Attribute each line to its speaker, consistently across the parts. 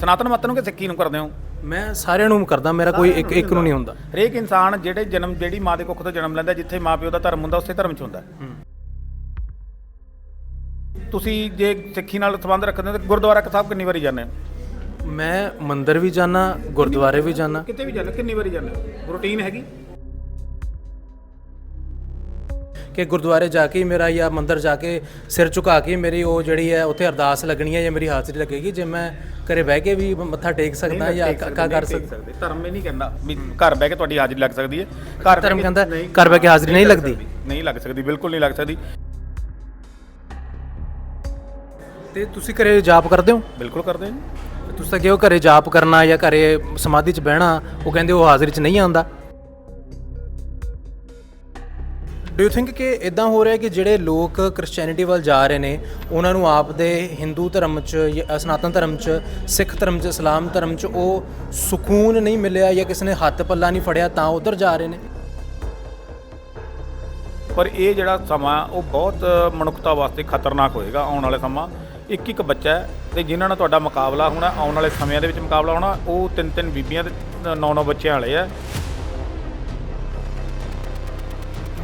Speaker 1: ਸਨਾਤਨ ਮਤ ਨੂੰ ਕਿ ਸਿੱਖੀ ਨੂੰ ਕਰਦੇ ਹੋ?
Speaker 2: ਮੈਂ ਸਾਰਿਆਂ ਨੂੰ ਕਰਦਾ ਮੇਰਾ ਕੋਈ ਇੱਕ ਇੱਕ ਨੂੰ ਨਹੀਂ ਹੁੰਦਾ।
Speaker 1: ਹਰੇਕ ਇਨਸਾਨ ਜਿਹੜੇ ਜਨਮ ਜਿਹੜੀ ਮਾਂ ਦੇ ਕੁੱਖ ਤੋਂ ਜਨਮ ਲੈਂਦਾ ਜਿੱਥੇ ਮਾਪਿਓ ਦਾ ਧਰਮ ਹੁੰਦਾ ਉਸੇ ਧਰਮ 'ਚ ਹੁੰਦਾ। ਤੁਸੀਂ ਜੇ ਸਿੱਖੀ ਨਾਲ ਸੰਬੰਧ ਰੱਖਦੇ ਹੋ ਤਾਂ ਗੁਰਦੁਆਰਾ ਸਾਹਿਬ ਕਿੰਨੀ ਵਾਰੀ ਜਾਂਦੇ ਹੋ?
Speaker 2: ਮੈਂ ਮੰਦਿਰ ਵੀ ਜਾਣਾ ਗੁਰਦੁਆਰੇ ਵੀ ਜਾਣਾ
Speaker 1: ਕਿਤੇ ਵੀ ਜਾਂਦੇ ਕਿੰਨੀ ਵਾਰੀ ਜਾਂਦੇ ਹੋ ਰੂਟੀਨ ਹੈਗੀ?
Speaker 2: ਕਿ ਗੁਰਦੁਆਰੇ ਜਾ ਕੇ ਮੇਰਾ ਜਾਂ ਮੰਦਿਰ ਜਾ ਕੇ ਸਿਰ ਝੁਕਾ ਕੇ ਮੇਰੀ ਉਹ ਜਿਹੜੀ ਹੈ ਉੱਥੇ ਅਰਦਾਸ ਲੱਗਣੀ ਹੈ ਜਾਂ ਮੇਰੀ ਹਾਜ਼ਰੀ ਲੱਗੇਗੀ ਜੇ ਮੈਂ ਘਰੇ ਬਹਿ ਕੇ ਵੀ ਮੱਥਾ ਟੇਕ ਸਕਦਾ ਜਾਂ ਕਾ ਕਰ ਸਕਦਾ।
Speaker 1: ਧਰਮ ਇਹ ਨਹੀਂ ਕਹਿੰਦਾ ਵੀ ਘਰ ਬਹਿ ਕੇ ਤੁਹਾਡੀ ਹਾਜ਼ਰੀ ਲੱਗ ਸਕਦੀ ਹੈ। ਘਰ
Speaker 2: ਧਰਮ ਕਹਿੰਦਾ ਘਰ ਬਹਿ ਕੇ ਹਾਜ਼ਰੀ ਨਹੀਂ ਲੱਗਦੀ।
Speaker 1: ਨਹੀਂ ਲੱਗ ਸਕਦੀ ਬਿਲਕੁਲ ਨਹੀਂ ਲੱਗ ਸਕਦੀ।
Speaker 2: ਤੇ ਤੁਸੀਂ ਘਰੇ ਜਾਪ ਕਰਦੇ ਹੋ?
Speaker 1: ਬਿਲਕੁਲ ਕਰਦੇ ਹਾਂ।
Speaker 2: ਤੁਸੀਂ ਤਾਂ ਕਿਹਾ ਘਰੇ ਜਾਪ ਕਰਨਾ ਜਾਂ ਘਰੇ ਸਮਾਧੀ 'ਚ ਬਹਿਣਾ ਉਹ ਕਹਿੰਦੇ ਉਹ ਹਾਜ਼ਰੀ 'ਚ ਨਹੀਂ ਆਉਂਦਾ। ਡੂ ਯੂ ਥਿੰਕ ਕਿ ਇਦਾਂ ਹੋ ਰਿਹਾ ਕਿ ਜਿਹੜੇ ਲੋਕ ਕ੍ਰਿਸਚੀਅਨਿਟੀ ਵੱਲ ਜਾ ਰਹੇ ਨੇ, ਉਹਨਾਂ ਨੂੰ ਆਪ ਦੇ ਹਿੰਦੂ ਧਰਮ 'ਚ ਜਾਂ ਸਨਾਤਨ ਧਰਮ 'ਚ ਸਿੱਖ ਧਰਮ 'ਚ ਇਸਲਾਮ ਧਰਮ 'ਚ ਉਹ ਸਕੂਨ ਨਹੀਂ ਮਿਲਿਆ ਜਾਂ ਕਿਸੇ ਨੇ ਹੱਥ ਪੱਲਾ ਨਹੀਂ ਫੜਿਆ ਤਾਂ ਉਧਰ ਜਾ ਰਹੇ ਨੇ?
Speaker 1: ਪਰ ਇਹ ਜਿਹੜਾ ਸਮਾਂ ਉਹ ਬਹੁਤ ਮਨੁੱਖਤਾ ਵਾਸਤੇ ਖਤਰਨਾਕ ਹੋਏਗਾ ਆਉਣ ਵਾਲੇ ਸਮਾਂ। ਇੱਕ ਇੱਕ ਬੱਚਾ ਹੈ ਤੇ ਜਿਨ੍ਹਾਂ ਨਾਲ ਤੁਹਾਡਾ ਮੁਕਾਬਲਾ ਹੋਣਾ, ਆਉਣ ਵਾਲੇ ਸਮਿਆਂ ਦੇ ਵਿੱਚ ਮੁਕਾਬਲਾ ਹੋਣਾ, ਉਹ ਤਿੰਨ ਤਿੰਨ ਬੀਬੀਆਂ ਤੇ ਨੌ ਨੌ ਬੱਚਿਆਂ ਵਾਲੇ ਆ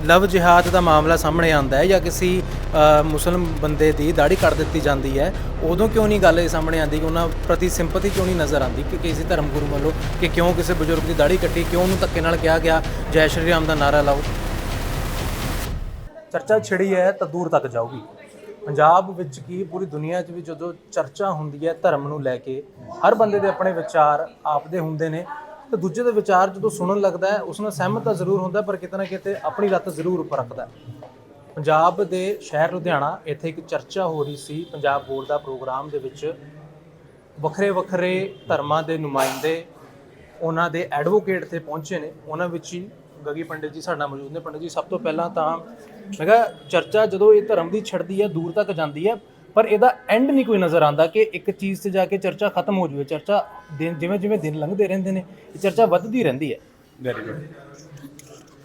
Speaker 2: ਲਵ ਜਿਹਾਦ ਦਾ ਮਾਮਲਾ ਸਾਹਮਣੇ ਆਉਂਦਾ ਹੈ ਜਾਂ ਕਿਸੇ ਅ, ਮੁਸਲਮ ਬੰਦੇ ਦੀ ਦਾੜੀ ਕੱਟ ਦਿੱਤੀ ਜਾਂਦੀ ਹੈ ਉਦੋਂ ਕਿਉਂ ਨਹੀਂ ਗੱਲ ਇਹ ਸਾਹਮਣੇ ਆਉਂਦੀ ਕਿ ਉਹਨਾਂ ਪ੍ਰਤੀ ਸਿੰਪਥੀ ਕਿਉਂ ਨਹੀਂ ਨਜ਼ਰ ਆਉਂਦੀ ਕਿ ਕਿਸੇ ਧਰਮ ਗੁਰੂ ਵੱਲੋਂ ਕਿ ਕਿਉਂ ਕਿਸੇ ਬਜ਼ੁਰਗ ਦੀ ਦਾੜੀ ਕੱਟੀ ਕਿਉਂ ਉਹਨੂੰ ਧੱਕੇ ਨਾਲ ਕਿਹਾ ਗਿਆ ਜੈ ਸ਼੍ਰੀ ਰਾਮ ਦਾ ਨਾਰਾ ਲਾਓ। ਚਰਚਾ ਛਿੜੀ ਹੈ ਤਾਂ ਦੂਰ ਤੱਕ ਜਾਊਗੀ। ਪੰਜਾਬ ਵਿੱਚ ਕੀ ਪੂਰੀ ਦੁਨੀਆ 'ਚ ਵੀ ਜਦੋਂ ਚਰਚਾ ਹੁੰਦੀ ਹੈ ਧਰਮ ਨੂੰ ਲੈ ਕੇ ਹਰ ਬੰਦੇ ਦੇ ਆਪਣੇ ਵਿਚਾਰ ਆਪਦੇ ਹੁੰਦੇ ਨੇ। ਤੇ ਦੂਜੇ ਦੇ ਵਿਚਾਰ ਜਦੋਂ ਸੁਣਨ ਲੱਗਦਾ ਹੈ, ਉਸ ਨਾਲ ਸਹਿਮਤ ਤਾਂ ਜ਼ਰੂਰ ਹੁੰਦਾ ਪਰ ਕਿਤੇ ਨਾ ਕਿਤੇ ਆਪਣੀ ਰੱਤ ਜ਼ਰੂਰ ਉੱਪਰ ਰੱਖਦਾ ਪੰਜਾਬ ਦੇ ਸ਼ਹਿਰ ਲੁਧਿਆਣਾ, ਇੱਥੇ ਇੱਕ ਚਰਚਾ ਹੋ ਰਹੀ ਸੀ, ਪੰਜਾਬ ਬੋਰਡ ਦਾ ਪ੍ਰੋਗਰਾਮ ਦੇ ਵਿੱਚ ਵੱਖਰੇ ਵੱਖਰੇ ਧਰਮਾਂ ਦੇ ਨੁਮਾਇੰਦੇ ਉਹਨਾਂ ਦੇ ਐਡਵੋਕੇਟ ਤੇ ਪਹੁੰਚੇ ਨੇ। ਉਹਨਾਂ ਵਿੱਚ ਹੀ ਗਗੀ ਪੰਡਿਤ ਜੀ ਸਾਡੇ ਨਾਲ ਮੌਜੂਦ ਨੇ। ਪੰਡਿਤ ਜੀ, ਸਭ ਤੋਂ ਪਹਿਲਾਂ ਤਾਂ ਮੈਂ ਕਿਹਾ, ਚਰਚਾ ਜਦੋਂ ਇਹ ਧਰਮ ਦੀ ਛੜਦੀ ਹੈ, ਦੂਰ ਤੱਕ ਜਾਂਦੀ ਹੈ ਪਰ ਇਹਦਾ ਐਂਡ ਨਹੀਂ ਕੋਈ ਨਜ਼ਰ ਆਉਂਦਾ ਕਿ ਇੱਕ ਚੀਜ਼ ਤੇ ਜਾ ਕੇ ਚਰਚਾ ਖਤਮ ਹੋ ਜਾਵੇ ਚਰਚਾ ਦਿਨ ਜਿਵੇਂ ਜਿਵੇਂ ਦਿਨ ਲੰਘਦੇ ਰਹਿੰਦੇ ਨੇ ਇਹ ਚਰਚਾ ਵੱਧਦੀ ਰਹਿੰਦੀ ਹੈ।
Speaker 1: ਵੈਰੀ ਗੁੱਡ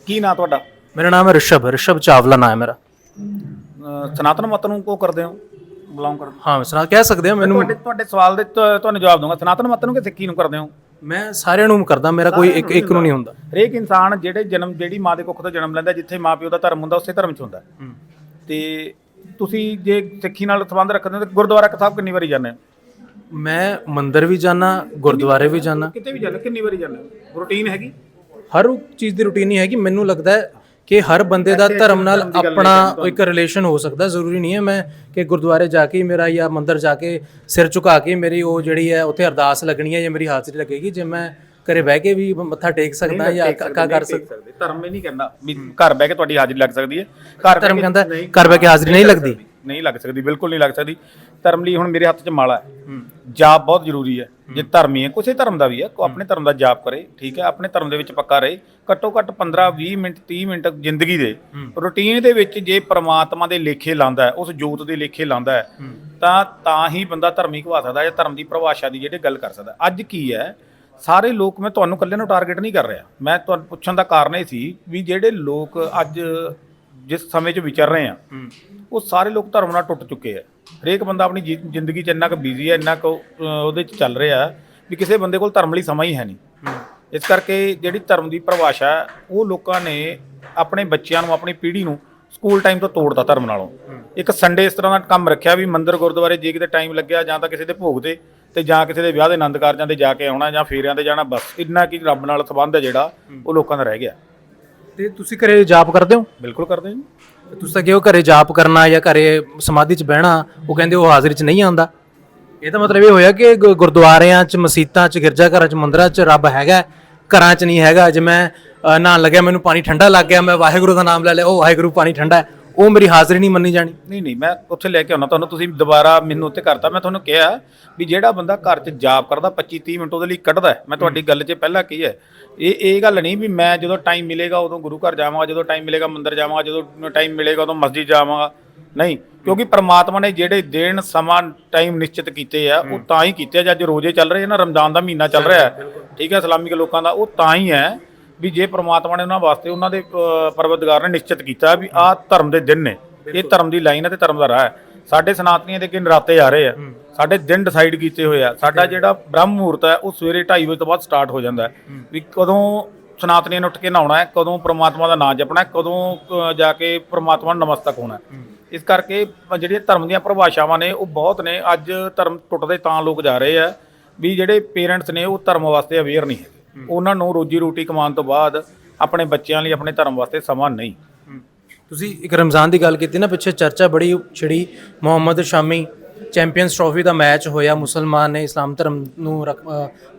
Speaker 1: ਕੀ ਨਾਂ ਤੁਹਾਡਾ?
Speaker 2: ਮੇਰਾ ਨਾਮ ਹੈ ਰਿਸ਼ਭ ਰਿਸ਼ਭ ਚਾਵਲਾ ਨਾਮ ਹੈ ਮੇਰਾ।
Speaker 1: ਅਹ ਸਨਾਤਨ ਮਤ ਨੂੰ ਕੋ ਕਰਦੇ ਹੋ? ਬਿਲੋਂਗ ਕਰਦੇ ਹੋ?
Speaker 2: ਹਾਂ ਸਨਾ ਕਹਿ ਸਕਦੇ ਹੋ ਮੈਨੂੰ
Speaker 1: ਤੁਹਾਡੇ ਤੁਹਾਡੇ ਸਵਾਲ ਦੇ ਤੁ- ਤੁਹਾਨੂੰ ਜਵਾਬ ਦੂੰਗਾ ਸਨਾਤਨ ਮਤ ਨੂੰ ਕਿ ਸਿੱਖੀ ਨੂੰ ਕਰਦੇ ਹੋ?
Speaker 2: ਮੈਂ ਸਾਰਿਆਂ ਨੂੰ ਕਰਦਾ ਮੇਰਾ ਕੋਈ ਇੱਕ ਇੱਕ ਨੂੰ ਨਹੀਂ ਹੁੰਦਾ।
Speaker 1: ਹਰੇਕ ਇਨਸਾਨ ਜਿਹੜੇ ਜਨਮ ਜਿਹੜੀ ਮਾਂ ਦੇ ਕੁੱਖ ਤੋਂ ਜਨਮ ਲੈਂਦਾ ਜਿੱਥੇ ਮਾਪਿਓ ਦਾ ਧਰਮ ਹੁੰਦਾ ਉਸੇ ਧਰਮ 'ਚ ਹੁੰਦਾ। ਤੇ ਤੁਸੀਂ ਜੇ ਸਿੱਖੀ ਨਾਲ ਸੰਬੰਧ ਰੱਖਦੇ ਹੋ ਤਾਂ ਗੁਰਦੁਆਰਾ ਸਾਹਿਬ ਕਿੰਨੀ ਵਾਰੀ ਜਾਂਦੇ ਹੋ?
Speaker 2: ਮੈਂ ਮੰਦਿਰ ਵੀ ਜਾਣਾ ਗੁਰਦੁਆਰੇ ਵੀ ਜਾਣਾ
Speaker 1: ਕਿਤੇ ਵੀ ਜਾਂਦੇ ਕਿੰਨੀ ਵਾਰੀ ਜਾਂਦੇ ਹੋ? ਰੂਟੀਨ ਹੈਗੀ?
Speaker 2: ਹਰ ਇੱਕ ਚੀਜ਼ ਦੀ ਰੁਟੀਨ ਨਹੀਂ ਹੈਗੀ। ਮੈਨੂੰ ਲੱਗਦਾ ਹੈ ਕਿ ਹਰ ਬੰਦੇ ਦਾ ਧਰਮ ਨਾਲ ਆਪਣਾ ਇੱਕ ਰਿਲੇਸ਼ਨ ਹੋ ਸਕਦਾ ਜ਼ਰੂਰੀ ਨਹੀਂ ਹੈ। ਮੈਂ ਕਿ ਗੁਰਦੁਆਰੇ ਜਾ ਕੇ ਹੀ ਮੇਰਾ ਜਾਂ ਮੰਦਿਰ ਜਾ ਕੇ ਸਿਰ ਝੁਕਾ ਕੇ ਮੇਰੀ ਉਹ ਜਿਹੜੀ ਹੈ ਉੱਥੇ ਅਰਦਾਸ ਲੱਗਣੀ ਹੈ ਜਾਂ ਮੇਰੀ ਹਾਜ਼ਰੀ ਲੱਗੇਗੀ। ਜੇ ਮੈਂ ਘਰੇ ਬਹਿ ਕੇ ਵੀ ਮੱਥਾ ਟੇਕ ਸਕਦਾ ਜਾਂ ਕਾ ਕਰ ਸਕਦਾ
Speaker 1: ਧਰਮ ਇਹ ਨਹੀਂ ਕਹਿੰਦਾ ਵੀ ਘਰ ਬਹਿ ਕੇ ਤੁਹਾਡੀ ਹਾਜ਼ਰੀ ਲੱਗ ਸਕਦੀ ਹੈ। ਘਰ
Speaker 2: ਧਰਮ ਕਹਿੰਦਾ ਘਰ ਬਹਿ ਕੇ ਹਾਜ਼ਰੀ ਨਹੀਂ ਲੱਗਦੀ।
Speaker 1: ਨਹੀਂ ਲੱਗ ਸਕਦੀ ਬਿਲਕੁਲ ਨਹੀਂ ਲੱਗ ਸਕਦੀ। ਧਰਮ ਲਈ ਹੁਣ ਮੇਰੇ ਹੱਥ 'ਚ ਮਾਲਾ ਹੈ। ਜਾਪ ਬਹੁਤ ਜ਼ਰੂਰੀ ਹੈ। ਜੇ ਧਰਮੀ ਹੈ ਕਿਸੇ ਧਰਮ ਦਾ ਵੀ ਹੈ ਕੋ ਆਪਣੇ ਧਰਮ ਦਾ ਜਾਪ ਕਰੇ ਠੀਕ ਹੈ ਆਪਣੇ ਧਰਮ ਦੇ ਵਿੱਚ ਪੱਕਾ ਰਹੇ ਘੱਟੋ ਘੱਟ 15 20 ਮਿੰਟ 30 ਮਿੰਟ ਜ਼ਿੰਦਗੀ ਦੇ। ਰੂਟੀਨ ਦੇ ਵਿੱਚ ਜੇ ਪ੍ਰਮਾਤਮਾ ਦੇ ਲੇਖੇ ਲਾਂਦਾ ਹੈ ਉਸ ਜੋਤ ਦੇ ਲੇਖੇ ਲਾਂਦਾ ਹੈ ਤਾਂ ਤਾਂ ਹੀ ਬੰਦਾ ਧਰਮੀ ਕਹਾ ਸਕਦਾ ਹੈ ਧਰਮ ਦੀ ਪਰਿਭਾਸ਼ਾ ਦੀ ਜਿਹੜੀ ਗੱਲ ਕਰ ਸਕਦਾ। ਅੱਜ ਕੀ ਹੈ ਸਾਰੇ ਲੋਕ ਮੈਂ ਤੁਹਾਨੂੰ ਇਕੱਲੇ ਨੂੰ ਟਾਰਗੇਟ ਨਹੀਂ ਕਰ ਰਿਹਾ। ਮੈਂ ਤੁਹਾਨੂੰ ਪੁੱਛਣ ਦਾ ਕਾਰਨ ਇਹ ਸੀ ਵੀ ਜਿਹੜੇ ਲੋਕ ਅੱਜ ਜਿਸ ਸਮੇਂ 'ਚ ਵਿਚਰ ਰਹੇ ਆ ਉਹ ਸਾਰੇ ਲੋਕ ਧਰਮ ਨਾਲ ਟੁੱਟ ਚੁੱਕੇ ਆ। ਹਰੇਕ ਬੰਦਾ ਆਪਣੀ ਜੀ- ਜ਼ਿੰਦਗੀ 'ਚ ਇੰਨਾ ਕੁ ਬਿਜ਼ੀ ਹੈ ਇੰਨਾ ਕੁ ਉਹਦੇ 'ਚ ਚੱਲ ਰਿਹਾ ਵੀ ਕਿਸੇ ਬੰਦੇ ਕੋਲ ਧਰਮ ਲਈ ਸਮਾਂ ਹੀ ਹੈ ਨਹੀਂ। ਇਸ ਕਰਕੇ ਜਿਹੜੀ ਧਰਮ ਦੀ ਪਰਿਭਾਸ਼ਾ ਹੈ, ਉਹ ਲੋਕਾਂ ਨੇ ਆਪਣੇ ਬੱਚਿਆਂ ਨੂੰ ਆਪਣੀ ਪੀੜ੍ਹੀ ਨੂੰ ਸਕੂਲ ਟਾਈਮ ਤੋਂ ਤੋੜਤਾ ਧਰਮ ਨਾਲੋਂ। ਇੱਕ ਸੰਡੇ ਇਸ ਤਰ੍ਹਾਂ ਦਾ ਕੰਮ ਰੱਖਿਆ ਵੀ ਮੰਦਿਰ ਗੁਰਦੁਆਰੇ ਜੇ ਕਿਤੇ ਟਾਈਮ ਲੱਗਿਆ ਜਾਂ ਤਾਂ ਕਿਸੇ ਦੇ ਭੋਗ ਤੇ ਤੇ ਜਾਂ ਕਿਸੇ ਦੇ ਵਿਆਹ ਦੇ ਆਨੰਦ ਕਾਰਜਾਂ ਤੇ ਜਾ ਕੇ ਆਉਣਾ ਜਾਂ ਫੇਰਿਆਂ ਤੇ ਜਾਣਾ ਬਸ ਇੰਨਾ ਕੀ ਰੱਬ ਨਾਲ ਸੰਬੰਧ ਹੈ ਜਿਹੜਾ ਉਹ ਲੋਕਾਂ ਦਾ ਰਹਿ ਗਿਆ।
Speaker 2: ਤੇ ਤੁਸੀਂ ਘਰੇ ਜਾਪ ਕਰਦੇ ਹੋ?
Speaker 1: ਬਿਲਕੁਲ ਕਰਦੇ ਜੀ।
Speaker 2: ਤੁਸੀਂ ਤਾਂ ਕਿਹਾ ਘਰੇ ਜਾਪ ਕਰਨਾ ਜਾਂ ਘਰੇ ਸਮਾਧੀ 'ਚ ਬਹਿਣਾ ਉਹ ਕਹਿੰਦੇ ਉਹ ਹਾਜ਼ਰੀ 'ਚ ਨਹੀਂ ਆਉਂਦਾ। ਇਹਦਾ ਮਤਲਬ ਇਹ ਹੋਇਆ ਕਿ ਗੁਰਦੁਆਰਿਆਂ 'ਚ ਮਸੀਤਾਂ 'ਚ ਗਿਰਜਾਘਰਾਂ 'ਚ ਮੰਦਰਾਂ 'ਚ ਰੱਬ ਹੈਗਾ ਘਰਾਂ 'ਚ ਨਹੀਂ ਹੈਗਾ। ਜੇ ਮੈਂ ਅ, ਨਹਾਉਣ ਲੱਗਿਆ ਮੈਨੂੰ ਪਾਣੀ ਠੰਡਾ ਲੱਗ ਗਿਆ ਮੈਂ ਵਾਹਿਗੁਰੂ ਦਾ ਨਾਮ ਲੈ ਲਿਆ ਉਹ ਵਾਹਿਗੁਰੂ ਪਾਣੀ ਠੰਡਾ ਹੈ। ਉਹ ਮੇਰੀ ਹਾਜ਼ਰੀ ਨਹੀਂ ਮੰਨੀ ਜਾਣੀ।
Speaker 1: ਨਹੀਂ ਨਹੀਂ ਮੈਂ ਉੱਥੇ ਲੈ ਕੇ ਆਉਣਾ ਤੁਹਾਨੂੰ ਤੁਸੀਂ ਦੁਬਾਰਾ ਮੈਨੂੰ ਉੱਤੇ ਕਰਤਾ ਮੈਂ ਤੁਹਾਨੂੰ ਕਿਹਾ ਵੀ ਜਿਹੜਾ ਬੰਦਾ ਘਰ 'ਚ ਜਾਪ ਕਰਦਾ 25 30 ਮਿੰਟ ਉਹਦੇ ਲਈ ਕੱਢਦਾ। ਮੈਂ ਤੁਹਾਡੀ ਗੱਲ 'ਚ ਪਹਿਲਾਂ ਕੀ ਹੈ ਇਹ ਇਹ ਗੱਲ ਨਹੀਂ ਵੀ ਮੈਂ ਜਦੋਂ ਟਾਈਮ ਮਿਲੇਗਾ ਉਦੋਂ ਗੁਰੂ ਘਰ ਜਾਵਾਂਗਾ ਜਦੋਂ ਟਾਈਮ ਮਿਲੇਗਾ ਮੰਦਿਰ ਜਾਵਾਂਗਾ ਜਦੋਂ ਟਾਈਮ ਮਿਲੇਗਾ ਉਦੋਂ ਮਸਜਿਦ ਜਾਵਾਂਗਾ। ਨਹੀਂ ਕਿਉਂਕਿ ਪ੍ਰਮਾਤਮਾ ਨੇ ਜਿਹੜੇ ਦਿਨ ਸਮਾਂ ਟਾਈਮ ਨਿਸ਼ਚਿਤ ਕੀਤੇ ਆ ਉਹ ਤਾਂ ਹੀ ਕੀਤੇ ਆ ਜੇ ਅੱਜ ਰੋਜ਼ੇ ਚੱਲ ਰਹੇ ਨਾ ਰਮਜ਼ਾਨ ਦਾ ਮਹੀਨਾ ਚੱਲ ਰਿਹਾ ਠੀਕ ਹੈ ਇਸਲਾਮਿਕ ਲੋਕਾਂ ਦਾ ਉਹ ਤਾਂ ਹੀ ਹੈ ਵੀ ਜੇ ਪ੍ਰਮਾਤਮਾ ਨੇ ਉਹਨਾਂ ਵਾਸਤੇ ਉਹਨਾਂ ਦੇ ਪਰਵਤਗਾਰ ਨੇ ਨਿਸ਼ਚਿਤ ਕੀਤਾ ਵੀ ਆਹ ਧਰਮ ਦੇ ਦਿਨ ਨੇ। ਇਹ ਧਰਮ ਦੀ ਲਾਈਨ ਹੈ ਤੇ ਧਰਮ ਦਾ ਰਾਹ ਹੈ। ਸਾਡੇ ਸਨਾਤਨੀਆਂ ਦੇ ਅੱਗੇ ਨਰਾਤੇ ਆ ਰਹੇ ਆ। ਸਾਡੇ ਦਿਨ ਡਿਸਾਈਡ ਕੀਤੇ ਹੋਏ ਆ। ਸਾਡਾ ਜਿਹੜਾ ਬ੍ਰਹਮ ਮੁਹੂਰਤ ਹੈ ਉਹ ਸਵੇਰੇ 2:30 ਵਜੇ ਤੋਂ ਬਾਅਦ ਸਟਾਰਟ ਹੋ ਜਾਂਦਾ ਹੈ। ਵੀ ਕਦੋਂ ਸਨਾਤਨੀਆਂ ਨੇ ਉੱਠ ਕੇ ਨਹਾਉਣਾ ਹੈ ਕਦੋਂ ਪ੍ਰਮਾਤਮਾ ਦਾ ਨਾਮ ਜਪਣਾ ਹੈ ਕਦੋਂ ਜਾ ਕੇ ਪ੍ਰਮਾਤਮਾ ਨੂੰ ਨਮਸਤਕ ਹੋਣਾ ਹੈ। ਇਸ ਕਰਕੇ ਜਿਹੜੀਆਂ ਧਰਮ ਦੀਆਂ ਪਰਿਭਾਸ਼ਾਵਾਂ ਨੇ ਉਹ ਬਹੁਤ ਨੇ। ਅੱਜ ਧਰਮ ਟੁੱਟਦੇ ਤਾਂ ਲੋਕ ਜਾ ਰਹੇ ਆ ਵੀ ਜਿਹੜੇ ਪੇਰੈਂਟਸ ਨੇ ਉਹ ਧਰਮ ਵਾਸਤੇ ਅਵੇਅਰ ਨਹੀਂ ਹੈਗੇ। ਉਹਨਾਂ ਨੂੰ ਰੋਜੀ ਰੋਟੀ ਕਮਾਉਣ ਤੋਂ ਬਾਅਦ ਆਪਣੇ ਬੱਚਿਆਂ ਲਈ ਆਪਣੇ ਧਰਮ ਵਾਸਤੇ ਸਮਾਂ ਨਹੀਂ।
Speaker 2: ਤੁਸੀਂ ਇੱਕ ਰਮਜ਼ਾਨ ਦੀ ਗੱਲ ਕੀਤੀ ਨਾ ਪਿੱਛੇ ਚਰਚਾ ਬੜੀ ਛਿੜੀ। ਮੁਹੰਮਦ ਸ਼ਾਮੀ ਚੈਂਪੀਅਨਸ ਟਰੋਫੀ ਦਾ ਮੈਚ ਹੋਇਆ ਮੁਸਲਮਾਨ ਨੇ ਇਸਲਾਮ ਧਰਮ ਨੂੰ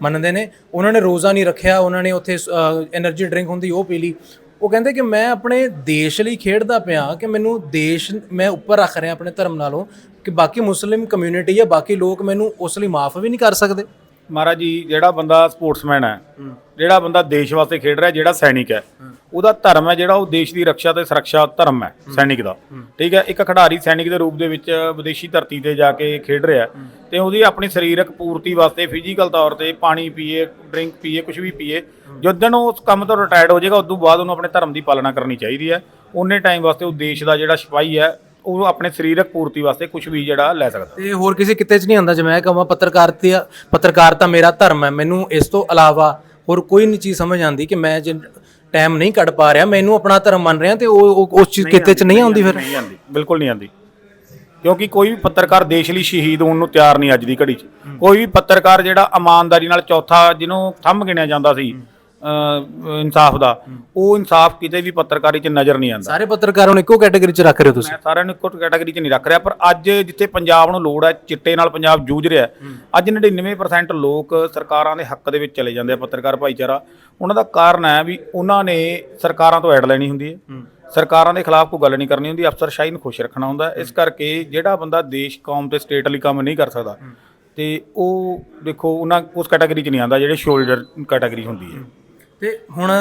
Speaker 2: ਮੰਨਦੇ ਨੇ। ਉਹਨਾਂ ਨੇ ਰੋਜ਼ਾ ਨਹੀਂ ਰੱਖਿਆ ਉਹਨਾਂ ਨੇ ਉੱਥੇ એનર્ਜੀ ਡਰਿੰਕ ਹੁੰਦੀ ਉਹ ਪੀ ਲਈ। ਉਹ ਕਹਿੰਦੇ ਕਿ ਮੈਂ ਆਪਣੇ ਦੇਸ਼ ਲਈ ਖੇਡਦਾ ਪਿਆ ਕਿ ਮੈਨੂੰ ਦੇਸ਼ ਮੈਂ ਉੱਪਰ ਰੱਖ ਰਿਹਾ ਆਪਣੇ ਧਰਮ ਨਾਲੋਂ ਕਿ ਬਾਕੀ ਮੁਸਲਿਮ ਕਮਿਊਨਿਟੀ ਜਾਂ ਬਾਕੀ ਲੋਕ ਮੈਨੂੰ ਉਸ ਲਈ ਮਾਫ ਵੀ ਨਹੀਂ ਕਰ ਸਕਦੇ।
Speaker 1: ਮਹਾਰਾਜ ਜੀ ਜਿਹੜਾ ਬੰਦਾ ਸਪੋਰਟਸਮੈਨ ਹੈ ਜਿਹੜਾ ਬੰਦਾ ਦੇਸ਼ ਵਾਸਤੇ ਖੇਡ ਰਿਹਾ ਜਿਹੜਾ ਸੈਨਿਕ ਹੈ ਉਹਦਾ ਧਰਮ ਹੈ ਜਿਹੜਾ ਉਹ ਦੇਸ਼ ਦੀ ਰੱਖਿਆ ਤੇ ਸੁਰੱਖਿਆ ਧਰਮ ਹੈ ਸੈਨਿਕ ਦਾ। ਠੀਕ ਹੈ ਇੱਕ ਖਿਡਾਰੀ ਸੈਨਿਕ ਦੇ ਰੂਪ ਦੇ ਵਿੱਚ ਵਿਦੇਸ਼ੀ ਧਰਤੀ ਤੇ ਜਾ ਕੇ ਖੇਡ ਰਿਹਾ ਤੇ ਉਹਦੀ ਆਪਣੀ ਸਰੀਰਕ ਪੂਰਤੀ ਵਾਸਤੇ ਫਿਜ਼ੀਕਲ ਤੌਰ ਤੇ ਪਾਣੀ ਪੀਏ ਡਰਿੰਕ ਪੀਏ ਕੁਝ ਵੀ ਪੀਏ ਜਦੋਂ ਉਹ ਉਸ ਕੰਮ ਤੋਂ ਰਿਟਾਇਰਡ ਹੋ ਜਾਏਗਾ ਉਸ ਤੋਂ ਬਾਅਦ ਉਹਨੂੰ ਆਪਣੇ ਧਰਮ ਦੀ ਪਾਲਣਾ ਕਰਨੀ ਚਾਹੀਦੀ ਹੈ। ਉਹਨੇ ਟਾਈਮ ਵਾਸਤੇ ਉਹ ਦੇਸ਼ ਦਾ ਜਿਹੜਾ ਸਿਪਾਹੀ ਹੈ ਉਹ ਆਪਣੇ ਸਰੀਰਕ ਪੂਰਤੀ ਵਾਸਤੇ ਕੁਝ ਵੀ ਜਿਹੜਾ ਲੈ ਸਕਦਾ।
Speaker 2: ਤੇ ਹੋਰ ਕਿਸੇ ਕਿਤੇ 'ਚ ਨਹੀਂ ਆਉਂਦਾ ਜੇ ਮੈਂ ਕਹਾਂ ਪੱਤਰਕਾਰਤਾ ਪੱਤਰਕਾਰਤਾ ਮੇਰਾ ਧਰਮ ਹੈ। ਮੈਨੂੰ ਇਸ ਤੋਂ ਇਲਾਵਾ ਹੋਰ ਕੋਈ ਨਹੀਂ ਚੀਜ਼ ਸਮਝ ਆਉਂਦੀ ਕਿ ਮੈਂ ਜੇ ਟਾਈਮ ਨਹੀਂ ਕੱਢ ਪਾ ਰਿਹਾ ਮੈਨੂੰ ਆਪਣਾ ਧਰਮ ਮੰਨ ਰਿਹਾ ਤੇ ਉਹ ਉਸ ਚੀਜ਼ ਕਿਤੇ 'ਚ ਨਹੀਂ ਆਉਂਦੀ ਫਿਰ?
Speaker 1: ਨਹੀਂ ਆਉਂਦੀ ਬਿਲਕੁਲ ਨਹੀਂ ਆਉਂਦੀ। ਕਿਉਂਕਿ ਕੋਈ ਵੀ ਪੱਤਰਕਾਰ ਦੇਸ਼ ਲਈ ਸ਼ਹੀਦ ਹੋਣ ਨੂੰ ਤਿਆਰ ਨਹੀਂ ਅੱਜ ਦੀ ਘੜੀ 'ਚ। ਕੋਈ ਵੀ ਪੱਤਰਕਾਰ ਜਿਹੜਾ ਇਮਾਨਦਾਰੀ ਨਾਲ ਚੌਥਾ ਜਿਹਨੂੰ ਥੰਮ ਗਿਣਿਆ ਜਾਂਦਾ ਸੀ ਇਨਸਾਫ ਦਾ ਉਹ ਇਨਸਾਫ ਕਿਤੇ ਵੀ ਪੱਤਰਕਾਰੀ 'ਚ ਨਜ਼ਰ ਨਹੀਂ ਆਉਂਦਾ।
Speaker 2: ਸਾਰੇ ਪੱਤਰਕਾਰਾਂ ਨੂੰ ਇੱਕੋ ਕੈਟਾਗਰੀ 'ਚ ਰੱਖ ਰਹੇ ਹੋ ਤੁਸੀਂ?
Speaker 1: ਮੈਂ ਸਾਰਿਆਂ ਨੂੰ ਇੱਕੋ ਕੈਟਾਗਰੀ 'ਚ ਨਹੀਂ ਰੱਖ ਰਿਹਾ ਪਰ ਅੱਜ ਜਿੱਥੇ ਪੰਜਾਬ ਨੂੰ ਲੋੜ ਹੈ ਚਿੱਟੇ ਨਾਲ ਪੰਜਾਬ ਜੂਝ ਰਿਹਾ ਅੱਜ 99% ਲੋਕ ਸਰਕਾਰਾਂ ਦੇ ਹੱਕ ਦੇ ਵਿੱਚ ਚਲੇ ਜਾਂਦੇ ਆ ਪੱਤਰਕਾਰ ਭਾਈਚਾਰਾ। ਉਹਨਾਂ ਦਾ ਕਾਰਨ ਹੈ ਵੀ ਉਹਨਾਂ ਨੇ ਸਰਕਾਰਾਂ ਤੋਂ ਐਡ ਲੈਣੀ ਹੁੰਦੀ ਹੈ। ਸਰਕਾਰਾਂ ਦੇ ਖਿਲਾਫ ਕੋਈ ਗੱਲ ਨਹੀਂ ਕਰਨੀ ਹੁੰਦੀ ਅਫਸਰਸ਼ਾਹੀ ਨੂੰ ਖੁਸ਼ ਰੱਖਣਾ ਹੁੰਦਾ। ਇਸ ਕਰਕੇ ਜਿਹੜਾ ਬੰਦਾ ਦੇਸ਼ ਕੌਮ ਤੇ ਸਟੇਟ ਲਈ ਕੰਮ ਨਹੀਂ ਕਰ ਸਕਦਾ ਤੇ ਉਹ ਦੇਖੋ ਉਹਨਾਂ ਉਸ ਕੈਟਾਗਰੀ 'ਚ ਨਹੀਂ ਆਉਂਦਾ ਜਿਹੜੇ ਸ਼ੋਲਡਰ ਕੈਟਾਗਰੀ ਹੁੰਦੀ ਹੈ।
Speaker 2: ਤੇ ਹੁਣ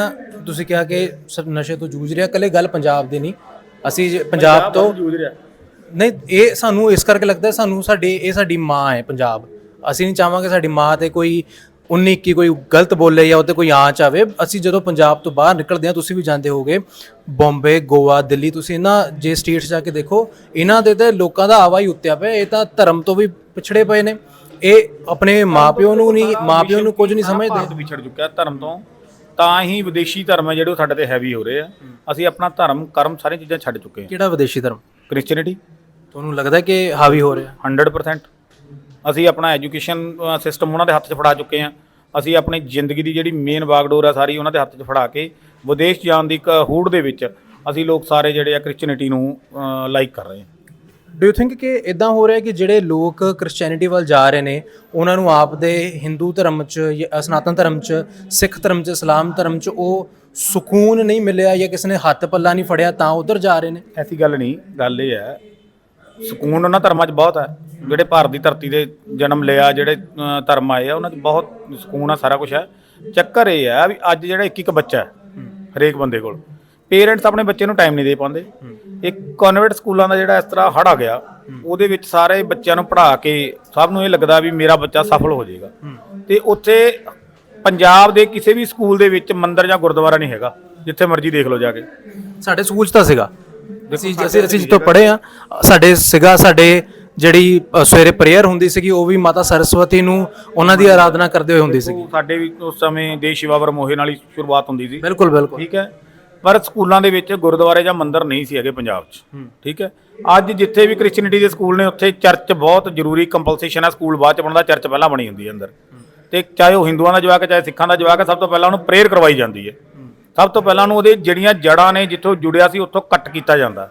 Speaker 2: ਤੁਸੀਂ ਕਿਹਾ ਕਿ ਸ- ਨਸ਼ੇ ਤੋਂ ਜੂਝ ਰਿਹਾ ਕੱਲੇ ਗੱਲ ਪੰਜਾਬ ਦੀ ਨਹੀਂ। ਅਸੀਂ ਜੇ ਪੰਜਾਬ ਤੋਂ
Speaker 1: ਜੂਝ ਰਿਹਾ।
Speaker 2: ਨਹੀਂ ਇਹ ਸਾਨੂੰ ਇਸ ਕਰਕੇ ਲੱਗਦਾ ਸਾਨੂੰ ਸਾਡੇ ਇਹ ਸਾਡੀ ਮਾਂ ਹੈ ਪੰਜਾਬ। ਅਸੀਂ ਨਹੀਂ ਚਾਹਾਂਗੇ ਸਾਡੀ ਮਾਂ ਤੇ ਕੋਈ 19 21 ਕੋਈ ਗਲਤ ਬੋਲੇ ਜਾਂ ਉੱਤੇ ਕੋਈ ਆਂਚ ਆਵੇ। ਅਸੀਂ ਜਦੋਂ ਪੰਜਾਬ ਤੋਂ ਬਾਹਰ ਨਿਕਲਦੇ ਹਾਂ ਤੁਸੀਂ ਵੀ ਜਾਂਦੇ ਹੋਗੇ ਬੰਬੇ ਗੋਆ ਦਿੱਲੀ ਤੁਸੀਂ ਇਹਨਾਂ ਜੇ ਸਟੇਟਸ ਜਾ ਕੇ ਦੇਖੋ ਇਹਨਾਂ ਦੇ ਤੇ ਲੋਕਾਂ ਦਾ ਆਵਾ ਹੀ ਉੱਤਿਆ ਪਿਆ। ਇਹ ਤਾਂ ਧਰਮ ਤੋਂ ਵੀ ਪਿਛੜੇ ਪਏ ਨੇ। ਇਹ ਆਪਣੇ ਮਾਪਿਓ ਨੂੰ ਨਹੀਂ ਮਾਪਿਓ ਨੂੰ ਕੁਝ ਨਹੀਂ ਸਮਝਦੇ।
Speaker 1: ਵਿਛੜ ਚੁੱਕਿਆ ਧਰਮ ਤੋਂ। ਤਾਂ ਹੀ ਵਿਦੇਸ਼ੀ ਧਰਮ ਹੈ ਜਿਹੜੇ ਉਹ ਸਾਡੇ ਤੇ ਹੈਵੀ ਹੋ ਰਹੇ ਆ। ਅਸੀਂ ਆਪਣਾ ਧਰਮ ਕਰਮ ਸਾਰੀਆਂ ਚੀਜ਼ਾਂ ਛੱਡ ਚੁੱਕੇ ਹਾਂ।
Speaker 2: ਕਿਹੜਾ ਵਿਦੇਸ਼ੀ ਧਰਮ?
Speaker 1: ਕ੍ਰਿਸਚੀਅਨਿਟੀ
Speaker 2: ਤੁਹਾਨੂੰ ਲੱਗਦਾ ਕਿ ਹਾਵੀ ਹੋ ਰਿਹਾ?
Speaker 1: 100% ਅਸੀਂ ਆਪਣਾ ਐਜੂਕੇਸ਼ਨ ਸਿਸਟਮ ਉਹਨਾਂ ਦੇ ਹੱਥ 'ਚ ਫੜਾ ਚੁੱਕੇ ਹਾਂ। ਅਸੀਂ ਆਪਣੀ ਜ਼ਿੰਦਗੀ ਦੀ ਜਿਹੜੀ ਮੇਨ ਬਾਗਡੋਰ ਆ ਸਾਰੀ ਉਹਨਾਂ ਦੇ ਹੱਥ 'ਚ ਫੜਾ ਕੇ ਵਿਦੇਸ਼ ਜਾਣ ਦੀ ਇੱਕ ਹੂੜ ਦੇ ਵਿੱਚ ਅਸੀਂ ਲੋਕ ਸਾਰੇ ਜਿਹੜੇ ਆ ਕ੍ਰਿਸਚੀਅਨਿਟੀ ਨੂੰ ਲਾਈਕ ਕਰ ਰਹੇ ਹਾਂ।
Speaker 2: ਡੂ ਯੂ ਥਿੰਕ ਕਿ ਇਦਾਂ ਹੋ ਰਿਹਾ ਕਿ ਜਿਹੜੇ ਲੋਕ ਕ੍ਰਿਸਚੀਅਨਿਟੀ ਵੱਲ ਜਾ ਰਹੇ ਨੇ ਉਹਨਾਂ ਨੂੰ ਆਪਦੇ ਹਿੰਦੂ ਧਰਮ 'ਚ ਜਾਂ ਸਨਾਤਨ ਧਰਮ 'ਚ ਸਿੱਖ ਧਰਮ 'ਚ ਇਸਲਾਮ ਧਰਮ 'ਚ ਉਹ ਸਕੂਨ ਨਹੀਂ ਮਿਲਿਆ ਜਾਂ ਕਿਸੇ ਨੇ ਹੱਥ ਪੱਲਾ ਨਹੀਂ ਫੜਿਆ ਤਾਂ ਉਧਰ ਜਾ ਰਹੇ ਨੇ?
Speaker 1: ਐਸੀ ਗੱਲ ਨਹੀਂ ਗੱਲ ਇਹ ਹੈ ਸਕੂਨ ਉਹਨਾਂ ਧਰਮਾਂ 'ਚ ਬਹੁਤ ਹੈ ਜਿਹੜੇ ਭਾਰਤ ਦੀ ਧਰਤੀ ਦੇ ਜਨਮ ਲਿਆ ਜਿਹੜੇ ਅ, ਧਰਮ ਆਏ ਆ ਉਹਨਾਂ 'ਚ ਬਹੁਤ ਸਕੂਨ ਆ ਸਾਰਾ ਕੁਝ ਹੈ। ਚੱਕਰ ਇਹ ਹੈ ਵੀ ਅੱਜ ਜਿਹੜਾ ਇੱਕ ਇੱਕ ਬੱਚਾ ਹੈ ਹਰੇਕ ਬੰਦੇ ਕੋਲ ਪੇਰੈਂਟਸ ਆਪਣੇ ਬੱਚੇ ਨੂੰ ਟਾਈਮ ਨਹੀਂ ਦੇ ਪਾਉਂਦੇ ਇੱਕ ਕਨਵਰਟ ਸਕੂਲਾਂ ਦਾ ਜਿਹੜਾ ਇਸ ਤਰ੍ਹਾਂ ਹੜ ਆ ਗਿਆ ਉਹਦੇ ਵਿੱਚ ਸਾਰੇ ਬੱਚਿਆਂ ਨੂੰ ਪੜ੍ਹਾ ਕੇ ਸਭ ਨੂੰ ਇਹ ਲੱਗਦਾ ਵੀ ਮੇਰਾ ਬੱਚਾ ਸਫਲ ਹੋ ਜਾਏਗਾ। ਤੇ ਉੱਥੇ ਪੰਜਾਬ ਦੇ ਕਿਸੇ ਵੀ ਸਕੂਲ ਦੇ ਵਿੱਚ ਮੰਦਿਰ ਜਾਂ ਗੁਰਦੁਆਰਾ ਨਹੀਂ ਹੈਗਾ ਜਿੱਥੇ ਮਰਜ਼ੀ ਦੇਖ ਲਓ ਜਾ ਕੇ।
Speaker 2: ਸਾਡੇ ਸਕੂਲ 'ਚ ਤਾਂ ਸੀਗਾ। ਅਸੀਂ ਅਸੀਂ ਅਸੀਂ ਜਿੱਥੋਂ ਪੜ੍ਹੇ ਆ ਸਾਡੇ ਸੀਗਾ ਸਾਡੇ ਜਿਹੜੀ ਸਵੇਰੇ ਪ੍ਰੇਅਰ ਹੁੰਦੀ ਸੀਗੀ ਉਹ ਵੀ ਮਾਤਾ ਸਰਸਵਤੀ ਨੂੰ ਉਹਨਾਂ ਦੀ ਆਰਾਧਨਾ ਕਰਦੇ ਹੋਏ ਹੁੰਦੀ ਸੀਗੀ।
Speaker 1: ਸਾਡੇ ਵੀ ਉਸ ਸਮੇਂ ਦੇਸ਼ ਸ਼ਿਵਾਵਰ ਮੋਹੇ ਨਾਲ ਹੀ ਸ਼ੁਰੂਆਤ ਹੁੰਦੀ ਸੀ।
Speaker 2: ਬਿਲਕੁਲ ਬਿਲਕੁਲ।
Speaker 1: ਠੀਕ ਹੈ? ਪਰ ਸਕੂਲਾਂ ਦੇ ਵਿੱਚ ਗੁਰਦੁਆਰੇ ਜਾਂ ਮੰਦਿਰ ਨਹੀਂ ਸੀ ਹੈਗੇ ਪੰਜਾਬ 'ਚ। ਠੀਕ ਹੈ? ਅੱਜ ਜਿੱਥੇ ਵੀ ਕ੍ਰਿਸਚੀਅਨਿਟੀ ਦੇ ਸਕੂਲ ਨੇ ਉੱਥੇ ਚਰਚ ਬਹੁਤ ਜ਼ਰੂਰੀ ਕੰਪਲਸੇਸ਼ਨ ਹੈ ਸਕੂਲ ਬਾਅਦ ਚ ਬਣਦਾ ਚਰਚ ਪਹਿਲਾਂ ਬਣੀ ਹੁੰਦੀ ਹੈ ਅੰਦਰ। ਤੇ ਚਾਹੇ ਉਹ ਹਿੰਦੂਆਂ ਦਾ ਜਵਾਕ ਹੈ ਚਾਹੇ ਸਿੱਖਾਂ ਦਾ ਜਵਾਕ ਹੈ ਸਭ ਤੋਂ ਪਹਿਲਾਂ ਉਹਨੂੰ ਪ੍ਰੇਅਰ ਕਰਵਾਈ ਜਾਂਦੀ ਹੈ। ਸਭ ਤੋਂ ਪਹਿਲਾਂ ਉਹਨੂੰ ਉਹਦੇ ਜਿਹੜੀਆਂ ਜੜਾਂ ਨੇ ਜਿੱਥੋਂ ਜੁੜਿਆ ਸੀ ਉੱਥੋਂ ਕੱਟ ਕੀਤਾ ਜਾਂਦਾ।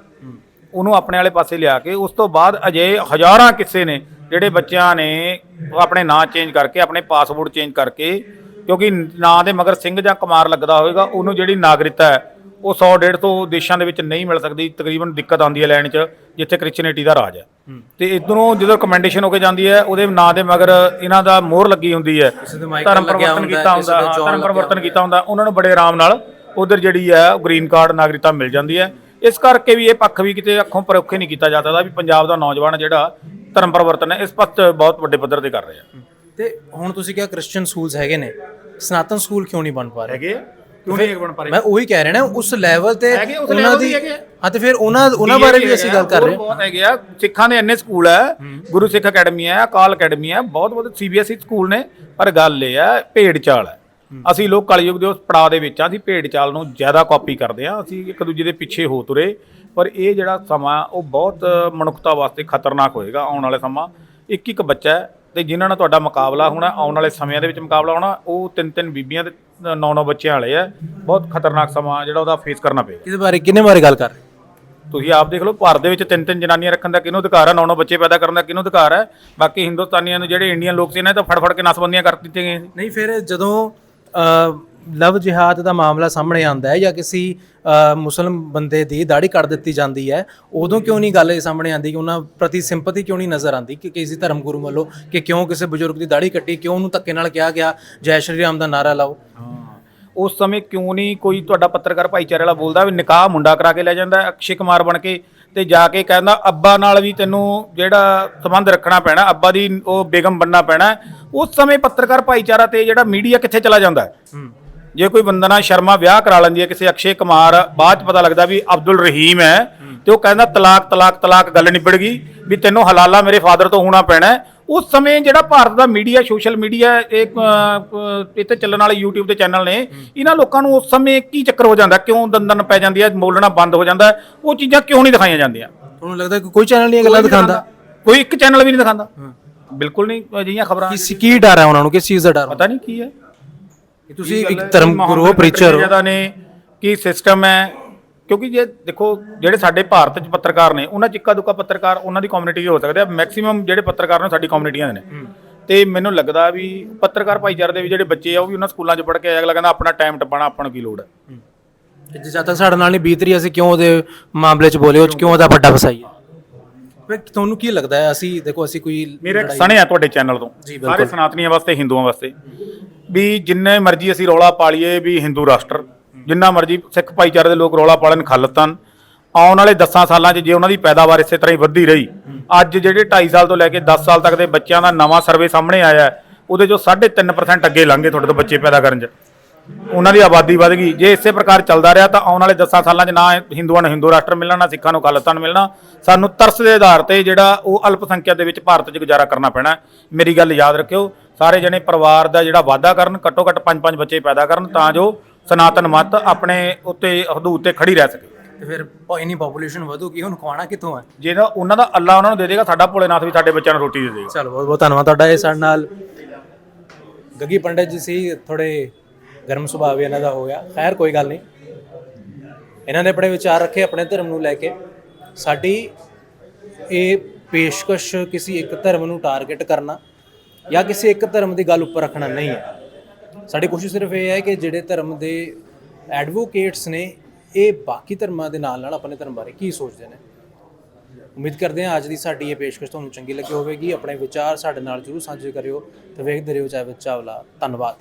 Speaker 1: ਉਹਨੂੰ ਆਪਣੇ ਵਾਲੇ ਪਾਸੇ ਲਿਆ ਕੇ ਉਸ ਤੋਂ ਬਾਅਦ ਅਜੇ ਹਜ਼ਾਰਾਂ ਕਿੱਸੇ ਨੇ ਜਿਹੜੇ ਬੱਚਿਆਂ ਨੇ ਆਪਣੇ ਨਾਂ ਚੇਂਜ ਕਰਕੇ ਆਪਣੇ ਪਾਸਪੋਰਟ ਚੇਂਜ ਕਰਕੇ ਕਿਉਂਕਿ ਨਾਂ ਦੇ ਮਗਰ ਸਿੰਘ ਜਾਂ ਕੁਮਾਰ ਲੱਗਦਾ ਹੋਵੇਗਾ ਉਹਨੂੰ ਜਿਹੜੀ ਨਾਗਰਿਕਤਾ ਹੈ ਉਹ 100 150 ਦੇਸ਼ਾਂ ਦੇ ਵਿੱਚ ਨਹੀਂ ਮਿਲ ਸਕਦੀ ਤਕਰੀਬਨ ਦਿੱਕਤ ਆਉਂਦੀ ਹੈ ਲੈਣ 'ਚ ਜਿੱਥੇ ਕ੍ਰਿਸਚੀਅਨਿਟੀ ਦਾ ਰਾਜ ਹੈ। ਤੇ ਇਧਰੋਂ ਜਦੋਂ ਕਮੈਂਡੇਸ਼ਨ ਹੋ ਕੇ ਜਾਂਦੀ ਹੈ ਉਹਦੇ ਨਾਂ ਦੇ ਮਗਰ ਇਹਨਾਂ ਦਾ ਮੋਹਰ ਲੱਗੀ ਹੁੰਦੀ ਹੈ ਧਰਮ ਪਰਿਵਰਤਨ ਕੀਤਾ ਹੁੰਦਾ ਧਰਮ ਪਰਿਵਰਤਨ ਕੀਤਾ ਹੁੰਦਾ ਉਹਨਾਂ ਨੂੰ ਬੜੇ ਆਰਾਮ ਨਾਲ ਉਧਰ ਜਿਹੜੀ ਹੈ ਗ੍ਰੀਨ ਕਾਰਡ ਨਾਗਰਿਕਤਾ ਮਿਲ ਜਾਂਦੀ ਹੈ। ਇਸ ਕਰਕੇ ਵੀ ਇਹ ਪੱਖ ਵੀ ਕਿਤੇ ਅੱਖੋਂ ਪਰੋਖੇ ਨਹੀਂ ਕੀਤਾ ਜਾ ਸਕਦਾ ਵੀ ਪੰਜਾਬ ਦਾ ਨੌਜਵਾਨ ਜਿਹੜਾ ਧਰਮ ਪਰਿਵਰਤਨ ਹੈ ਇਸ ਪੱਤ ਬਹੁਤ ਵੱਡੇ ਪੱਧਰ ਤੇ ਕਰ ਰਿਹਾ।
Speaker 2: ਤੇ ਹੁਣ ਤੁਸੀਂ ਕਿਹਾ ਕ੍ਰਿਸਚੀਅਨ ਸਕੂਲਸ ਹੈਗੇ ਨੇ ਸਨਾਤਨ ਸਕੂਲ ਕਿਉਂ ਨਹੀਂ ਬਣ ਪਾ ਰਹੇ?
Speaker 1: ਹੈਗੇ ਕਿਉਂ ਨਹੀਂ ਇੱਕ ਬਣ ਪਾ ਰਹੇ
Speaker 2: ਮੈਂ ਉਹੀ ਕਹਿ ਰਿਹਾ ਨਾ ਉਸ ਲੈਵਲ ਤੇ
Speaker 1: ਹੈਗੇ, ਉਸ
Speaker 2: ਉਹਨਾਂ
Speaker 1: ਤੇ
Speaker 2: ਦੀ
Speaker 1: ਹੈਗੇ ਆ।
Speaker 2: ਹਾਂ ਤੇ ਫਿਰ ਉਹਨਾਂ ਉਹਨਾਂ ਬਾਰੇ ਵੀ ਅਸੀਂ ਗੱਲ ਕਰ ਰਹੇ ਹਾਂ।
Speaker 1: ਬਹੁਤ ਹੈਗੇ ਆ। ਸਿੱਖਾਂ ਦੇ ਇੰਨੇ ਸਕੂਲ ਹੈ। ਗੁਰੂ ਸਿੱਖ ਅਕੈਡਮੀ ਹੈ ਅਕਾਲ ਅਕੈਡਮੀ ਹੈ ਬਹੁਤ ਬਹੁਤ ਸੀਬੀਐਸਈ ਸਕੂਲ ਨੇ ਪਰ ਗੱਲ ਇਹ ਹੈ ਭੇਡ ਚਾਲ ਹੈ। ਅਸੀਂ ਲੋਕ ਕਲਯੁਗ ਦੇ ਉਸ ਪੜਾਅ ਦੇ ਵਿੱਚ ਆ ਅਸੀਂ ਭੇਡ ਚਾਲ ਨੂੰ ਜ਼ਿਆਦਾ ਕਾਪੀ ਕਰਦੇ ਆ ਅਸੀਂ ਇੱਕ ਦੂਜੇ ਦੇ ਪਿੱਛੇ ਹੋ ਤੁਰੇ ਪਰ ਇਹ ਜਿਹੜਾ ਸਮਾਂ ਉਹ ਬਹੁਤ ਮਨੁੱਖਤਾ ਵਾਸਤੇ ਖਤਰਨਾਕ ਹੋਏਗਾ ਆਉਣ ਵਾਲੇ ਸਮਾਂ। ਇੱਕ ਇੱਕ ਬੱਚਾ ਹੈ ਤੇ ਜਿਨ੍ਹਾਂ ਨਾਲ ਤੁਹਾਡਾ ਮੁਕਾਬਲਾ ਹੋਣਾ ਆਉਣ ਵਾਲੇ ਸਮਿਆਂ ਦੇ ਵਿੱਚ ਮੁਕਾਬਲਾ ਹੋਣਾ ਉਹ ਤਿੰਨ ਤਿੰਨ ਬੀਬੀਆਂ ਤੇ ਨੌ ਨੌ ਬੱਚਿਆਂ ਵਾਲੇ ਆ। ਬਹੁਤ ਖਤਰਨਾਕ ਸਮਾਂ ਜਿਹੜਾ ਉਹਦਾ ਫੇਸ ਕਰਨਾ ਪਏਗਾ।
Speaker 2: ਕਿਹਦੇ ਬਾਰੇ ਕਿਹਨੇ ਬਾਰੇ ਗੱਲ ਕਰ ਰਹੇ?
Speaker 1: ਤੁਸੀਂ ਆਪ ਦੇਖ ਲਓ ਭਾਰਤ ਦੇ ਵਿੱਚ ਤਿੰਨ ਤਿੰਨ ਜਨਾਨੀਆਂ ਰੱਖਣ ਦਾ ਕਿਹਨੂੰ ਅਧਿਕਾਰ ਹੈ ਨੌ ਨੌ ਬੱਚੇ ਪੈਦਾ ਕਰਨ ਦਾ ਕਿਹਨੂੰ ਅਧਿਕਾਰ ਹੈ ਬਾਕੀ ਹਿੰਦੁਸਤਾਨੀਆਂ ਨੂੰ ਜਿਹੜੇ ਇੰਡੀਅਨ ਲੋਕ ਸੀ ਇਹਨਾਂ ਤਾਂ ਫੜ ਫੜ ਕੇ ਨਸਬੰਦੀਆਂ ਕਰ ਦਿੱਤੀਆਂ ਗਈਆਂ ਸੀ।
Speaker 2: ਨਹੀਂ ਫਿਰ ਜਦੋਂ ਲਵ ਜਿਹਾਦ ਦਾ ਮਾਮਲਾ ਸਾਹਮਣੇ ਆਉਂਦਾ ਹੈ ਜਾਂ ਕਿਸੇ ਮੁਸਲਮ ਬੰਦੇ ਦੀ ਦਾੜੀ ਕੱਢ ਦਿੱਤੀ ਜਾਂਦੀ ਹੈ ਉਦੋਂ ਕਿਉਂ ਨਹੀਂ ਗੱਲ ਇਹ ਸਾਹਮਣੇ ਆਉਂਦੀ ਕਿ ਉਹਨਾਂ ਪ੍ਰਤੀ ਸਿੰਪਥੀ ਕਿਉਂ ਨਹੀਂ ਨਜ਼ਰ ਆਉਂਦੀ ਕਿ ਕਿਸੇ ਧਰਮ ਗੁਰੂ ਵੱਲੋਂ ਕਿ ਕਿਉਂ ਕਿਸੇ ਬਜ਼ੁਰਗ ਦੀ ਦਾੜੀ ਕੱਟੀ ਕਿਉਂ ਉਹਨੂੰ ਧੱਕੇ ਨਾਲ ਕਿਹਾ ਗਿਆ ਜੈ ਸ਼੍ਰੀ ਰਾਮ ਦਾ ਨਾਰਾ ਲਾਓ।
Speaker 1: ਉਸ ਸਮੇਂ ਕਿਉਂ ਨਹੀਂ ਕੋਈ ਤੁਹਾਡਾ ਪੱਤਰਕਾਰ ਭਾਈਚਾਰੇ ਵਾਲਾ ਬੋਲਦਾ ਵੀ ਨਿਕਾਹ ਮੁੰਡਾ ਕਰਾ ਕੇ ਲੈ ਜਾਂਦਾ ਅਕਸ਼ੇ ਕੁਮਾਰ ਬਣ ਕੇ ਤੇ ਜਾ ਕੇ ਕਹਿੰਦਾ ਅੱਬਾ ਨਾਲ ਵੀ ਤੈਨੂੰ ਜਿਹੜਾ ਸੰਬੰਧ ਰੱਖਣਾ ਪੈਣਾ ਅੱਬਾ ਦੀ ਉਹ ਬੇਗਮ ਬੰਨਣਾ ਪੈਣਾ। ਉਸ ਸਮੇਂ ਪੱਤਰਕਾਰ ਭਾਈਚਾਰਾ ਤੇ ਜਿਹੜਾ ਮੀਡੀਆ ਕਿੱਥੇ ਚਲਾ ਜਾਂਦਾ? ਹੈ। ਜੇ ਕੋਈ ਵੰਦਨਾ ਸ਼ਰਮਾ ਵਿਆਹ ਕਰਾ ਲੈਂਦੀ ਹੈ ਕਿਸੇ ਅਕਸ਼ੇ ਕੁਮਾਰ ਬਾਅਦ ਚ ਪਤਾ ਲੱਗਦਾ ਵੀ ਅਬਦੁਲ ਰਹੀਮ ਹੈ ਤੇ ਉਹ ਕਹਿੰਦਾ ਤਲਾਕ ਤਲਾਕ ਤਲਾਕ ਗੱਲ ਨਿਬੜ ਗਈ ਵੀ ਤੈਨੂੰ ਹਲਾਲਾ ਮੇਰੇ ਫਾਦਰ ਤੋਂ ਹੋਣਾ ਪੈਣਾ। ਉਸ ਸਮੇਂ ਜਿਹੜਾ ਭਾਰਤ ਦਾ ਮੀਡੀਆ ਸੋਸ਼ਲ ਮੀਡੀਆ ਅ, ਇੱਥੇ ਚੱਲਣ ਵਾਲੇ YouTube ਦੇ ਚੈਨਲ ਨੇ ਇਹਨਾਂ ਲੋਕਾਂ ਨੂੰ ਉਸ ਸਮੇਂ ਕੀ ਚੱਕਰ ਹੋ ਜਾਂਦਾ? ਕਿਉਂ ਦੰਦਨ ਪੈ ਜਾਂਦੀ ਹੈ ਬੋਲਣਾ ਬੰਦ ਹੋ ਜਾਂਦਾ? ਉਹ ਚੀਜ਼ਾਂ ਕਿਉਂ ਨਹੀਂ ਦਿਖਾਈਆਂ ਜਾਂਦੀਆਂ?
Speaker 2: ਤੁਹਾਨੂੰ ਲੱਗਦਾ ਕਿ ਕੋਈ ਚੈਨਲ ਨਹੀਂ ਇਹ ਗੱਲਾਂ ਦਿਖਾਉਂਦਾ?
Speaker 1: ਕੋਈ ਇੱਕ ਚੈਨਲ ਵੀ ਨਹੀਂ ਦਿਖਾਉਂਦਾ। ਬਿਲਕੁਲ ਨਹੀਂ ਅਜਿਹੀਆਂ ਖਬਰਾਂ
Speaker 2: ਕਿਸ ਕੀ ਡਰ ਹੈ ਉਹਨਾਂ ਨੂੰ? ਕਿਸ ਚੀਜ਼ ਦਾ ਡਰ?
Speaker 1: ਪਤਾ ਨਹੀਂ ਕੀ ਹੈ।
Speaker 2: ਕਿ ਤੁਸੀਂ ਇੱਕ? ਧਰਮ ਗੁਰੂ ਹੋ ਪ੍ਰੀਚਰ ਹੋ।
Speaker 1: ਜ਼ਿਆਦਾ ਨੇ ਕੀ ਸਿਸਟਮ ਹੈ ਕਿਉਂਕਿ ਜੇ ਦੇਖੋ ਜਿਹੜੇ ਸਾਡੇ ਭਾਰਤ 'ਚ ਪੱਤਰਕਾਰ ਨੇ ਉਹਨਾਂ 'ਚ ਇੱਕਾ ਦੁੱਕਾ ਪੱਤਰਕਾਰ ਉਹਨਾਂ ਦੀ ਕਮਿਊਨਿਟੀ ਹੋ ਸਕਦੇ ਆ ਮੈਕਸਿਮਮ ਜਿਹੜੇ ਪੱਤਰਕਾਰ ਨੇ ਸਾਡੀ ਕਮਿਊਨਿਟੀਆਂ ਦੇ ਨੇ। ਤੇ ਮੈਨੂੰ ਲੱਗਦਾ ਵੀ ਪੱਤਰਕਾਰ ਭਾਈਚਾਰੇ ਦੇ ਵੀ ਜਿਹੜੇ ਬੱਚੇ ਆ ਉਹ ਵੀ ਉਹਨਾਂ ਸਕੂਲਾਂ 'ਚ ਪੜ੍ਹ ਕੇ ਆਇਆ ਅਗਲਾ ਕਹਿੰਦਾ ਆਪਣਾ ਟਾਈਮ ਟੱਪਣਾ ਆਪਾਂ ਨੂੰ ਕੀ ਲੋੜ ਹੈ।
Speaker 2: ਕਿ ਜਦ ਤੱਕ ਸਾਡੇ ਨਾਲ ਨਹੀਂ ਬੀਤ ਰਹੀ ਅਸੀਂ ਕਿਉਂ ਉਹਦੇ ਮਾਮਲੇ 'ਚ ਬੋਲੇ ਉਹ 'ਚ ਕਿਉਂ ਉਹਦਾ ਵੱਡਾ ਫਸਾਈਏ ਫਿਰ ਤੁਹਾਨੂੰ ਕੀ ਲੱਗਦਾ ਹੈ ਅਸੀਂ ਦੇਖੋ ਅਸੀਂ ਕੋਈ
Speaker 1: ਮੇਰੇ ਸਣੇ ਆ ਤੁਹਾਡੇ ਚੈਨਲ ਤੋਂ।
Speaker 2: ਜੀ।
Speaker 1: ਸਾਰੇ ਸਨਾਤਨੀਆਂ ਵਾਸਤੇ ਹਿੰਦੂਆਂ ਵਾਸਤੇ। ਵੀ ਜਿੰਨੇ ਮਰਜ਼ੀ ਅਸੀਂ ਰੌਲਾ ਪਾਲੀਏ ਵੀ ਹਿੰਦੂ ਰਾਸ਼ਟਰ, ਜਿੰਨਾ ਮਰਜ਼ੀ ਸਿੱਖ ਭਾਈਚਾਰੇ ਦੇ ਲੋਕ ਰੌਲਾ ਪਾਲਣ ਖਾਲਤਨ, ਆਉਣ ਵਾਲੇ 10 ਸਾਲਾਂ 'ਚ ਜੇ ਉਹਨਾਂ ਦੀ ਪੈਦਾਵਾਰ ਇਸੇ ਤਰ੍ਹਾਂ ਹੀ ਵੱਧਦੀ ਰਹੀ, ਅੱਜ ਜਿਹੜੇ 2.5 ਸਾਲ ਤੋਂ ਲੈ ਕੇ 10 ਸਾਲ ਤੱਕ ਦੇ ਬੱਚਿਆਂ ਦਾ ਨਵਾਂ ਸਰਵੇ ਸਾਹਮਣੇ ਆਇਆ, ਉਹਦੇ ਚੋਂ 3.5% ਅੱਗੇ ਲੰਘੇ ਤੁਹਾਡੇ ਤੋਂ ਬੱਚੇ ਪੈਦਾ ਕਰਨ 'ਚ। ਉਹਨਾਂ ਦੀ ਆਬਾਦੀ ਵਧ ਗਈ। ਜੇ ਇਸੇ ਪ੍ਰਕਾਰ ਚੱਲਦਾ ਰਿਹਾ ਤਾਂ ਆਉਣ ਵਾਲੇ 10 ਸਾਲਾਂ 'ਚ ਨਾ ਹਿੰਦੂਆਂ ਨੂੰ ਹਿੰਦੂ ਰਾਸ਼ਟਰ ਮਿਲਣਾ, ਨਾ ਸਿੱਖਾਂ ਨੂੰ ਖਾਲਿਸਤਾਨ ਮਿਲਣਾ। ਸਾਨੂੰ ਤਰਸ ਦੇ ਆਧਾਰ ਤੇ ਜਿਹੜਾ ਉਹ ਅਲਪਸੰਖਿਆ ਦੇ ਵਿੱਚ ਭਾਰਤ 'ਚ ਗੁਜ਼ਾਰਾ ਕਰਨਾ ਪੈਣਾ। ਮੇਰੀ ਗੱਲ ਯਾਦ ਰੱਖਿਓ ਸਾਰੇ ਜਣੇ ਪਰਿਵਾਰ ਦਾ ਜਿਹੜਾ ਵਾਅਦਾ ਕਰਨ ਘੱਟੋ ਘੱਟ 5-5 ਬੱਚੇ ਪੈਦਾ ਕਰਨ ਤਾਂ ਜੋ ਸਨਾਤਨ ਮਤ ਆਪਣੇ ਉੱਤੇ ਹਦੂਦ ਤੇ ਖੜੀ ਰਹਿ ਸਕੇ।
Speaker 2: ਤੇ ਫਿਰ ਉਹ ਇੰਨੀ ਪੋਪੂਲੇਸ਼ਨ ਵਧੂਗੀ ਹੁਣ ਖਵਾਣਾ ਕਿੱਥੋਂ ਹੈ
Speaker 1: ਜੇ ਨਾ ਉਹਨਾਂ ਦਾ ਅੱਲਾ ਉਹਨਾਂ ਨੂੰ ਦੇ ਦੇਗਾ ਸਾਡਾ ਭੋਲੇਨਾਥ ਵੀ ਸਾਡੇ ਬੱਚਿਆਂ ਨੂੰ ਰੋਟੀ ਦੇ ਦੇਗਾ।
Speaker 2: ਚਲੋ ਬਹੁਤ ਬਹੁਤ ਧੰਨਵਾਦ ਤੁਹਾਡਾ ਇਹ ਸਾਡੇ ਨਾਲ। ਗੱਗੀ ਪੰਡਤ ਜੀ ਸੀ ਥੋੜੇ ਗਰਮ ਸੁਭਾਅ ਵੀ ਇਹਨਾਂ ਦਾ ਹੋ ਗਿਆ। ਖੈਰ ਕੋਈ ਗੱਲ ਨਹੀਂ। ਇਹਨਾਂ ਨੇ ਆਪਣੇ ਵਿਚਾਰ ਰੱਖੇ ਆਪਣੇ ਧਰਮ ਨੂੰ ਲੈ ਕੇ। ਸਾਡੀ ਇਹ ਪੇਸ਼ਕਸ਼ ਕਿਸੇ ਇੱਕ ਧਰਮ ਨੂੰ ਟਾਰਗੇਟ ਕਰਨਾ ਜਾਂ ਕਿਸੇ ਇੱਕ ਧਰਮ ਦੀ ਗੱਲ ਉੱਪਰ ਰੱਖਣਾ ਨਹੀਂ ਹੈ। ਸਾਡੀ ਕੋਸ਼ਿਸ਼ ਸਿਰਫ ਇਹ ਹੈ ਕਿ ਜਿਹੜੇ ਧਰਮ ਦੇ ਐਡਵੋਕੇਟਸ ਨੇ, ਇਹ ਬਾਕੀ ਧਰਮਾਂ ਦੇ ਨਾਲ ਨਾਲ ਆਪਣੇ ਧਰਮ ਬਾਰੇ ਕੀ ਸੋਚਦੇ ਨੇ। ਉਮੀਦ ਕਰਦੇ ਹਾਂ ਅੱਜ ਦੀ ਸਾਡੀ ਇਹ ਪੇਸ਼ਕਸ਼ ਤੁਹਾਨੂੰ ਚੰਗੀ ਲੱਗੀ ਹੋਵੇਗੀ। ਆਪਣੇ ਵਿਚਾਰ ਸਾਡੇ ਨਾਲ ਜਰੂਰ ਸਾਂਝੇ ਕਰਿਓ ਤੇ ਵੇਖਦੇ ਰਹੋ ਚਾਹੇ ਵਿੱਚ ਚਾਵਲਾ। ਧੰਨਵਾਦ।